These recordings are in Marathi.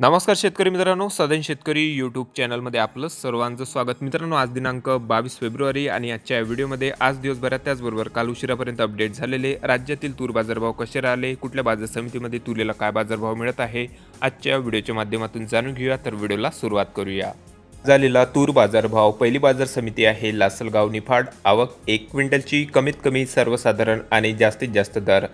नमस्कार शेतकरी मित्रांनो सदन शेतकरी यूट्यूब चॅनलमध्ये आपलं सर्वांचं स्वागत. मित्रांनो आज दिनांक बावीस फेब्रुवारी आणि आजच्या व्हिडिओमध्ये आज दिवसभरात त्याचबरोबर काल उशिरापर्यंत अपडेट झालेले राज्यातील तूर बाजारभाव कसे राहिले कुठल्या बाजार समितीमध्ये तुरीला काय बाजारभाव मिळत आहे आजच्या व्हिडिओच्या माध्यमातून जाणून घेऊया. तर व्हिडिओला सुरुवात करूया. झालेला तूर बाजारभाव पहिली बाजार समिती आहे लासलगाव निफाड. आवक एक क्विंटलची कमीत कमी सर्वसाधारण आणि जास्तीत जास्त दर.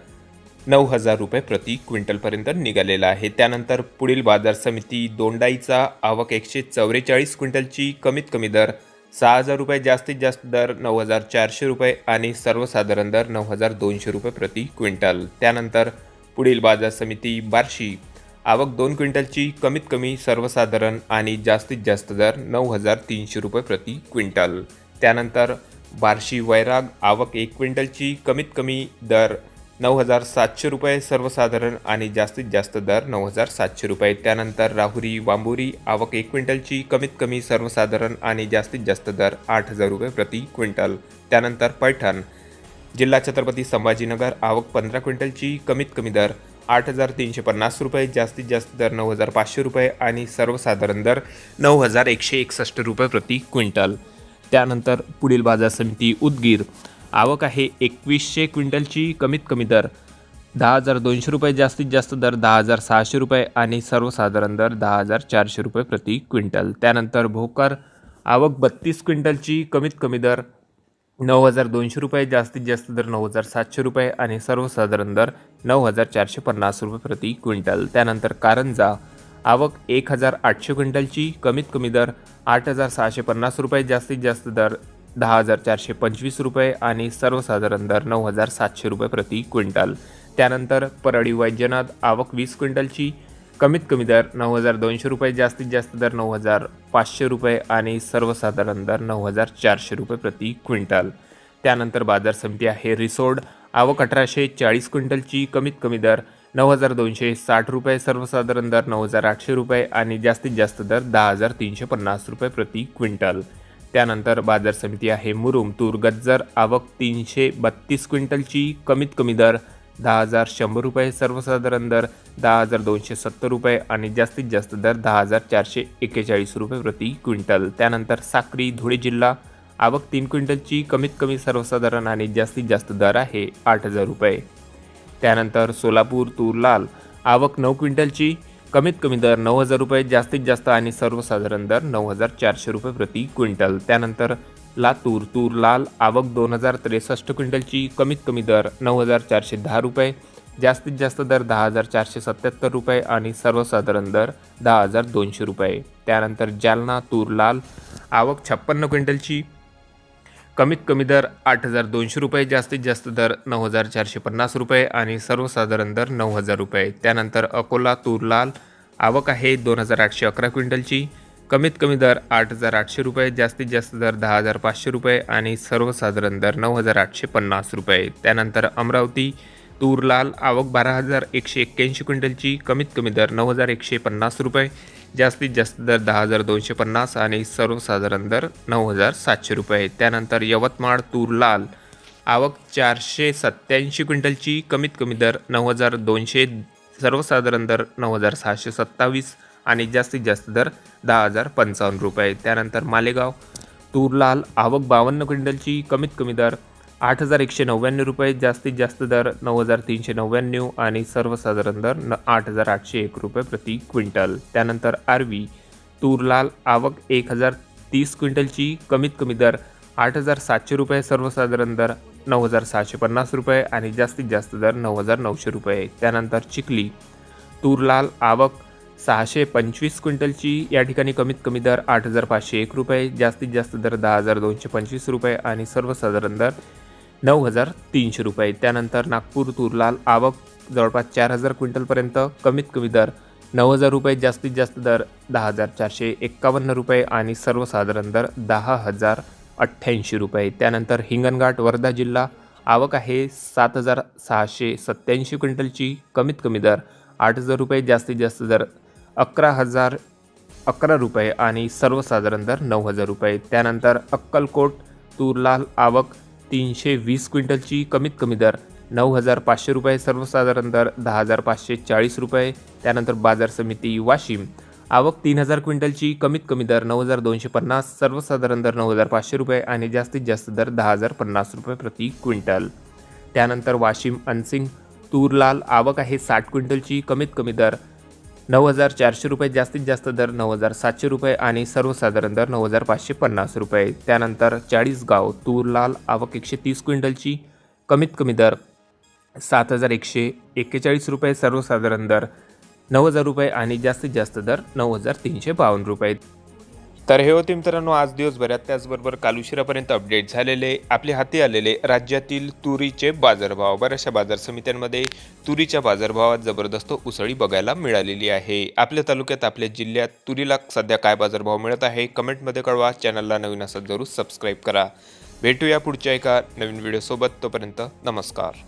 नऊ हजार रुपये प्रति क्विंटलपर्यंत निघालेला आहे. त्यानंतर पुढील बाजार समिती दोंडाईचा आवक एकशे चौवेचाळीस क्विंटलची कमीत कमी दर सहा हजार रुपये जास्तीत जास्त दर नऊ हजार चारशे रुपये आणि सर्वसाधारण दर नऊ हजार दोनशे रुपये प्रति क्विंटल. त्यानंतर पुढील बाजार समिती बार्शी. आवक दोन क्विंटलची कमीत कमी सर्वसाधारण आणि जास्तीत जास्त दर नऊ हजार तीनशे रुपये प्रति क्विंटल. त्यानंतर बार्शी वैराग आवक एक क्विंटलची कमीत कमी दर नऊ हजार सातशे रुपये सर्वसाधारण आणि जास्तीत जास्त दर नऊ हजार सातशे रुपये. त्यानंतर राहुरी वांबुरी आवक एक क्विंटलची कमीत कमी सर्वसाधारण आणि जास्तीत जास्त दर आठ हजार रुपये प्रति क्विंटल. त्यानंतर पैठण जिल्हा छत्रपती संभाजीनगर आवक पंधरा क्विंटलची कमीत कमी दर आठ हजार तीनशे पन्नास रुपये जास्तीत जास्त दर नऊ हजार पाचशे रुपये आणि सर्वसाधारण दर नऊ हजार एकशे एकसष्ट रुपये प्रति क्विंटल. त्यानंतर पुढील बाजार समिती उदगीर आवक आहे एकवीसशे क्विंटलची कमीत कमी दर. दहा हजार दोनशे रुपये जास्तीत जास्त दर दहा हजार सहाशे रुपये आणि सर्वसाधारण दर दहा हजार चारशे रुपये प्रति क्विंटल. त्यानंतर भोकर आवक बत्तीस क्विंटलची कमीत कमी दर नऊ हजार दोनशे रुपये जास्तीत जास्त दर नऊ हजार सातशे रुपये आणि सर्वसाधारण दर नऊ हजार चारशे पन्नास रुपये प्रति क्विंटल. त्यानंतर कारंजा आवक एक हजार आठशे क्विंटलची कमीत कमी दर आठ हजार सहाशे पन्नास रुपये जास्तीत जास्त दर दहा हजार चारशे पंचवीस रुपये आणि सर्वसाधारण दर नऊ हजार सातशे रुपये प्रति क्विंटल. त्यानंतर परळी वैद्यनाथ आवक वीस क्विंटलची. कमीत कमी दर नऊ हजार दोनशे रुपये जास्तीत जास्त दर नऊ हजार पाचशे रुपये आणि सर्वसाधारण दर नऊ हजार चारशे रुपये प्रति क्विंटल. त्यानंतर बाजार समिती आहे रिसोड. आवक अठराशे चाळीस क्विंटलची. कमीत कमी दर नऊ हजार दोनशे साठ रुपये सर्वसाधारण दर नऊ हजार आठशे रुपये आणि जास्तीत जास्त दर दहा हजार तीनशे पन्नास रुपये प्रति क्विंटल. त्यानंतर बाजार समिती आहे मुरुम तूर गज्जर आवक तीनशे बत्तीस क्विंटलची कमीत कमी दर दहा हजार शंभर रुपये सर्वसाधारण दर दहा हजार दोनशे सत्तर रुपये आणि जास्तीत जास्त दर दहा हजार चारशे एक्केचाळीस रुपये प्रति क्विंटल. त्यानंतर साक्री धुळे जिल्हा आवक तीन क्विंटलची कमीत कमी सर्वसाधारण आणि जास्तीत जास्त दर आहे आठ हजार रुपये. त्यानंतर सोलापूर तूर लाल आवक नऊ क्विंटलची कमीत कमी दर नऊ हजार रुपये जास्तीत जास्त आणि सर्वसाधारण दर नऊ हजार चारशे रुपये प्रति क्विंटल. त्यानंतर लातूर तूर लाल आवक दोन हजार त्रेसष्ट क्विंटलची कमीत कमी दर नऊ हजार चारशे दहा रुपये जास्तीत जास्त दर दहा हजार चारशे सत्याहत्तर रुपये आणि सर्वसाधारण दर दहा हजार दोनशे रुपये. त्यानंतर जालना तूर लाल आवक छप्पन्न क्विंटलची कमीत कमी दर आठ हजार दोनशे रुपये जास्तीत जास्त दर नऊ हजार चारशे पन्नास रुपये आणि सर्वसाधारण दर नऊ हजार रुपये. त्यानंतर अकोला तूर लाल आवक आहे दोन हजार आठशे अकरा क्विंटलची. कमीत कमी दर आठ हजार आठशे रुपये जास्तीत जास्त दर दहा हजार पाचशे रुपये आणि सर्वसाधारण दर नऊ हजार आठशे पन्नास रुपये. त्यानंतर अमरावती तूर लाल आवक बारा हजार एकशे एक्क्याऐंशी क्विंटलची. कमीत कमी दर नऊ हजार एकशे पन्नास रुपये. जास्तीत जास्त दर दहा हजार दोनशे पन्नास आणि सर्वसाधारण दर नऊ हजार सातशे रुपये त्यानंतर यवतमाळ तूर लाल आवक चारशे सत्त्याऐंशी क्विंटलची कमीत कमी दर नऊ हजार दोनशे सर्वसाधारण दर नऊ हजार सहाशे सत्तावीस आणि जास्तीत जास्त दर दहा हजार पंचावन्न रुपये त्यानंतर मालेगाव तूर लाल आवक बावन्न क्विंटलची कमीत कमी दर आठ हजार एकशे नव्याण्णव रुपये जास्तीत जास्त दर नऊ हजार तीनशे नव्याण्णव आणि सर्वसाधारण दर न आठ हजार आठशे एक रुपये प्रति क्विंटल. त्यानंतर आरवी तूर लाल आवक एक हजार तीस क्विंटलची कमीत कमी दर आठ हजार सातशे रुपये सर्वसाधारण दर नऊ हजार सहाशे पन्नास रुपये आणि जास्तीत जास्त दर नऊ हजार नऊशे रुपये. त्यानंतर चिखली तूर लाल आवक सहाशे पंचवीस क्विंटलची या ठिकाणी कमीत कमी दर आठ हजार पाचशे एक रुपये जास्तीत जास्त दर दहा हजार दोनशे पंचवीस रुपये आणि सर्वसाधारण दर नऊ हजार तीनशे रुपये. त्यानंतर नागपूर तुरलाल आवक जवळपास चार हजार क्विंटलपर्यंत कमीत कमी दर नऊ हजार रुपये जास्तीत जास्त दर दहा हजार चारशे एक्कावन्न रुपये आणि सर्वसाधारण दर दहा हजार अठ्ठ्याऐंशी रुपये. त्यानंतर हिंगणघाट वर्धा जिल्हा आवक आहे सात हजार सहाशे सत्त्याऐंशी क्विंटलची कमीत कमी दर आठ हजार रुपये जास्तीत जास्त दर अकरा हजार अकरा रुपये आणि सर्वसाधारण दर नऊ हजार रुपये. त्यानंतर अक्कलकोट तुरलाल आवक तीनशे वीस क्विंटलची कमीत कमी दर नऊ हजार पाचशे रुपये सर्वसाधारण दर दहा हजार पाचशे चाळीस रुपये. त्यानंतर बाजार समिती वाशिम आवक तीन हजार क्विंटलची कमीत कमी दर नऊ हजार दोनशे पन्नास सर्वसाधारण दर नऊ हजार पाचशे रुपये आणि जास्तीत जास्त दर दहा हजार पन्नास रुपये प्रति क्विंटल. त्यानंतर वाशिम अनसिंग तूरलाल आवक आहे साठ क्विंटलची कमीत कमी दर नऊ हजार चारशे रुपये जास्तीत जास्त दर नऊ हजार सातशे रुपये आणि सर्वसाधारण दर नऊ हजार पाचशे पन्नास रुपये. त्यानंतर चाळीसगाव तूरलाल आवक एकशे तीस क्विंटलची. कमीत कमी दर सात हजार एकशे एक्केचाळीस रुपये सर्वसाधारण दर नऊ हजार रुपये आणि जास्तीत जास्त दर नऊ हजार तीनशे बावन्न रुपये. तर हे होते मित्रांनो आज दिवसभरात त्याचबरोबर काल उशिरापर्यंत अपडेट झालेले आपल्या हाती आलेले राज्यातील तुरीचे बाजारभाव. बऱ्याचशा बाजार समित्यांमध्ये तुरीच्या बाजारभावात जबरदस्त उसळी बघायला मिळालेली आहे. आपल्या तालुक्यात आपल्या जिल्ह्यात तुरीला सध्या काय बाजारभाव मिळत आहे कमेंटमध्ये कळवा. चॅनलला नवीन असत जरूर सबस्क्राईब करा. भेटूया पुढच्या एका नवीन व्हिडिओसोबत तोपर्यंत नमस्कार.